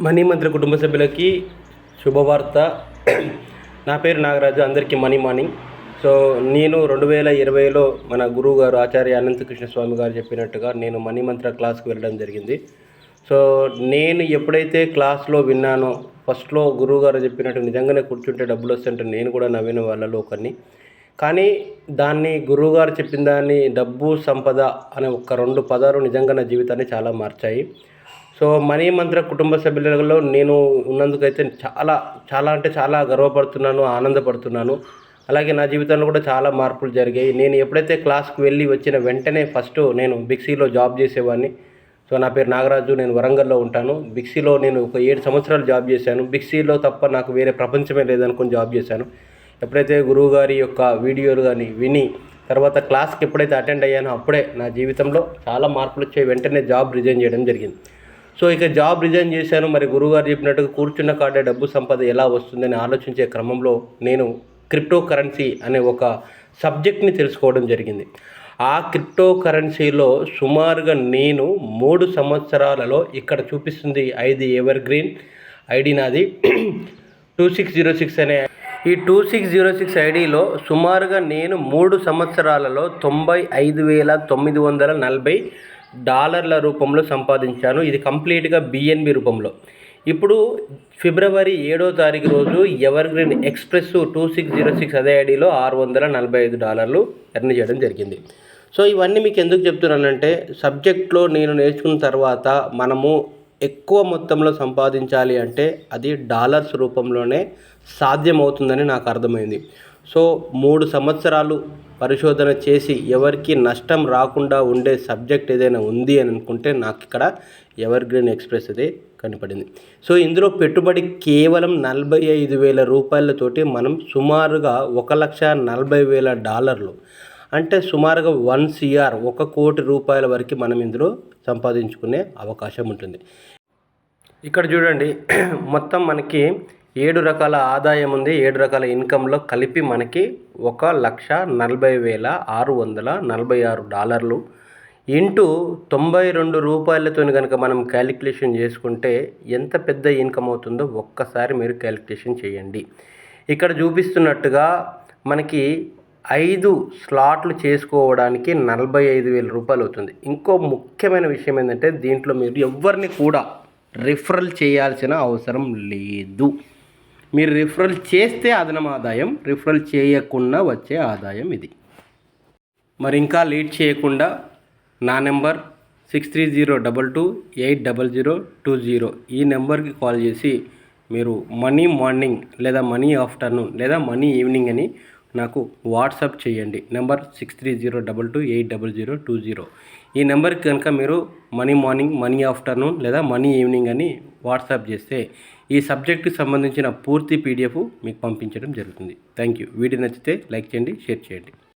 Money మంత్రి కుటుంబ సభ్యులకి శుభవార్త. నా పేరు నాగరాజు అందరికీ మనీ మార్నింగ్. సో నేను రెండు వేల ఇరవైలో మన గురువు గారు ఆచార్య అనంతకృష్ణ స్వామి గారు చెప్పినట్టుగా నేను మనీ మంత్ర క్లాస్కి వెళ్ళడం జరిగింది. సో నేను ఎప్పుడైతే క్లాస్లో విన్నానో ఫస్ట్లో గురువు గారు చెప్పినట్టు నిజంగానే కూర్చుంటే డబ్బులు వస్తుంటే నేను కూడా నవ్విన వాళ్ళలో ఒకరిని. కానీ దాన్ని గురువుగారు చెప్పిన దాన్ని డబ్బు సంపద అనే ఒక రెండు పదాలు నిజంగా నా జీవితాన్ని చాలా మార్చాయి. సో మనీ మంత్ర కుటుంబ సభ్యులలో నేను ఉన్నందుకైతే చాలా చాలా అంటే చాలా గర్వపడుతున్నాను ఆనందపడుతున్నాను. అలాగే నా జీవితంలో కూడా చాలా మార్పులు జరిగాయి. నేను ఎప్పుడైతే క్లాస్కి వెళ్ళి వచ్చిన వెంటనే ఫస్ట్ నేను బిక్సీలో జాబ్ చేసేవాడిని. సో నా పేరు నాగరాజు నేను వరంగల్లో ఉంటాను. బిక్సీలో నేను ఒక ఏడు సంవత్సరాలు జాబ్ చేశాను. బిక్సీలో తప్ప నాకు వేరే ప్రపంచమే లేదనుకుని జాబ్ చేశాను. ఎప్పుడైతే గురువు గారి యొక్క వీడియోలు కానీ విని తర్వాత క్లాస్కి ఎప్పుడైతే అటెండ్ అయ్యానో అప్పుడే నా జీవితంలో చాలా మార్పులు వచ్చాయి. వెంటనే జాబ్ రిజైన్ చేయడం జరిగింది. సో ఇక జాబ్ రిజైన్ చేశాను. మరి గురువుగారు చెప్పినట్టుగా కూర్చున్న కాడే డబ్బు సంపద ఎలా వస్తుందని ఆలోచించే క్రమంలో నేను క్రిప్టో కరెన్సీ అనే ఒక సబ్జెక్ట్ని తెలుసుకోవడం జరిగింది. ఆ క్రిప్టో కరెన్సీలో సుమారుగా నేను మూడు సంవత్సరాలలో ఇక్కడ చూపిస్తుంది ఐదు ఎవర్ గ్రీన్ ఐడి నాది టూ సిక్స్ జీరో సిక్స్ అనే. ఈ టూ సిక్స్ జీరో సిక్స్ ఐడిలో సుమారుగా నేను మూడు సంవత్సరాలలో తొంభై ఐదు వేల తొమ్మిది వందల నలభై డాలర్ల రూపంలో సంపాదించాను. ఇది కంప్లీట్గా బిఎన్బి రూపంలో. ఇప్పుడు ఫిబ్రవరి ఏడో తారీఖు రోజు evergreen express two six zero six అదే ఐడిలో ఆరు వందల నలభై ఐదు డాలర్లు ఎర్న్ చేయడం జరిగింది. సో ఇవన్నీ మీకు ఎందుకు చెప్తున్నానంటే సబ్జెక్ట్లో నేను నేర్చుకున్న తర్వాత మనము ఎక్కువ మొత్తంలో సంపాదించాలి అంటే అది డాలర్స్ రూపంలోనే సాధ్యమవుతుందని నాకు అర్థమైంది. సో మూడు సంవత్సరాలు పరిశోధన చేసి ఎవరికి నష్టం రాకుండా ఉండే సబ్జెక్ట్ ఏదైనా ఉంది అని అనుకుంటే నాకు ఇక్కడ ఎవర్ గ్రీన్ ఎక్స్ప్రెస్ అదే కనపడింది. సో ఇందులో పెట్టుబడి కేవలం నలభై ఐదు వేల రూపాయలతోటి మనం సుమారుగా ఒక లక్ష నలభై వేల డాలర్లు అంటే సుమారుగా వన్ సిఆర్ ఒక కోటి రూపాయల వరకు మనం ఇందులో సంపాదించుకునే అవకాశం ఉంటుంది. ఇక్కడ చూడండి మొత్తం మనకి ఏడు రకాల ఆదాయం ఉంది. ఏడు రకాల ఇన్కంలో కలిపి మనకి ఒక లక్ష నలభై వేల ఆరు వందల నలభై ఆరు డాలర్లు ఇంటూ తొంభై రెండు రూపాయలతో కనుక మనం క్యాలిక్యులేషన్ చేసుకుంటే ఎంత పెద్ద ఇన్కమ్ అవుతుందో ఒక్కసారి మీరు క్యాలిక్యులేషన్ చేయండి. ఇక్కడ చూపిస్తున్నట్టుగా మనకి ఐదు స్లాట్లు చేసుకోవడానికి నలభై ఐదు వేల రూపాయలు అవుతుంది. ఇంకో ముఖ్యమైన విషయం ఏంటంటే దీంట్లో మీరు ఎవరిని కూడా రిఫరల్ చేయాల్సిన అవసరం లేదు. మీరు రిఫరల్ చేస్తే అదనం ఆదాయం రిఫరల్ చేయకుండా వచ్చే ఆదాయం ఇది. మరి ఇంకా లేట్ చేయకుండా నా number six three zero double two eight double zero two zero ఈ నెంబర్కి కాల్ చేసి మీరు మనీ మార్నింగ్ లేదా మనీ ఆఫ్టర్నూన్ లేదా మనీ ఈవినింగ్ అని నాకు వాట్సాప్ చేయండి. Number six three zero double two eight double zero two zero. ఈ నెంబర్కి కనుక మీరు మనీ మార్నింగ్ మనీ ఆఫ్టర్నూన్ లేదా మనీ ఈవినింగ్ అని వాట్సాప్ చేస్తే ఈ సబ్జెక్టుకి సంబంధించిన పూర్తి పీడిఎఫ్ మీకు పంపించడం జరుగుతుంది. థ్యాంక్ యూ వీడియో నచ్చితే లైక్ చేయండి షేర్ చేయండి.